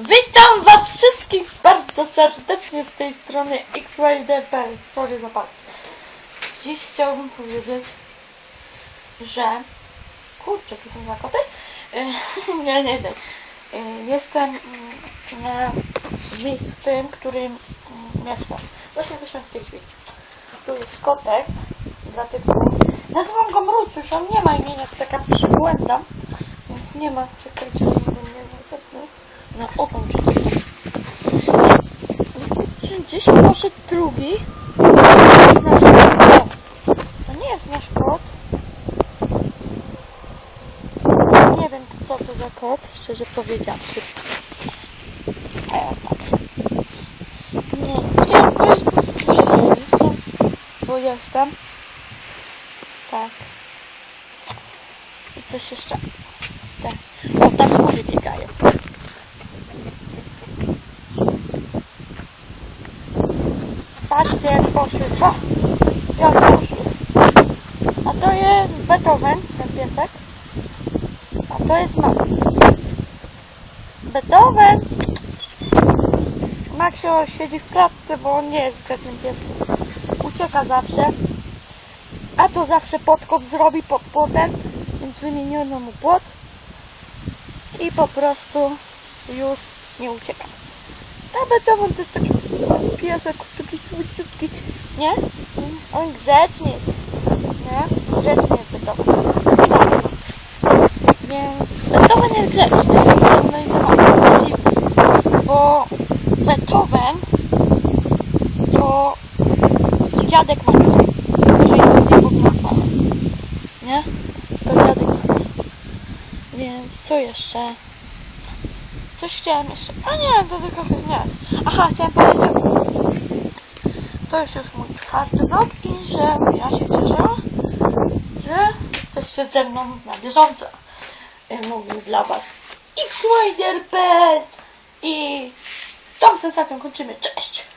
Witam was wszystkich bardzo serdecznie z tej strony XYDP. Sorry za palec. Dziś chciałbym powiedzieć, że... Kurczę, tu są zakoty? E, nie, nie, nie. Jestem mm, na miejscu, w którym mm, mieszkam. Właśnie wyszłam z tej drzwi. Tu jest kotek, dlatego nazywam go Mruciusz. On nie ma imienia, to taka przybłęda, więc nie ma. Czekajcie, nie opon czy coś tam. Gdzieś poszedł drugi? To jest nasz kot. To nie jest nasz kot. Nie wiem, co to za kot, szczerze powiedziawszy. E, tak. Nie, chciałam powiedzieć, że jestem, bo jestem. Tak. I coś jeszcze. Tak. O, tam kury biegają. Patrzcie, poszły. O! Jak poszły. A to jest Beethoven, ten piesek. A to jest Max. Beethoven! Maxio siedzi w klatce, bo on nie jest grzecznym pieskiem. Ucieka zawsze. A to zawsze podkop zrobi pod płotem, więc wymieniono mu płot i po prostu już nie ucieka. A Beethoven to jest taki piesek, taki słodziutki, nie? On grzeczny jest, nie? Grzeczny jest Beethoven. Więc Beethoven jest grzeczny, no bo Beethoven to dziadek Maxa, czyli to nie nie? To dziadek Maxa. Więc co jeszcze? Coś chciałem jeszcze. A nie, to tylko nie. Aha, chciałem powiedzieć. To już jest mój czwarty rok i że ja się cieszę, że jesteście ze mną na bieżąco. Y, Mówił dla Was XYDRP i tą sensacją kończymy. Cześć!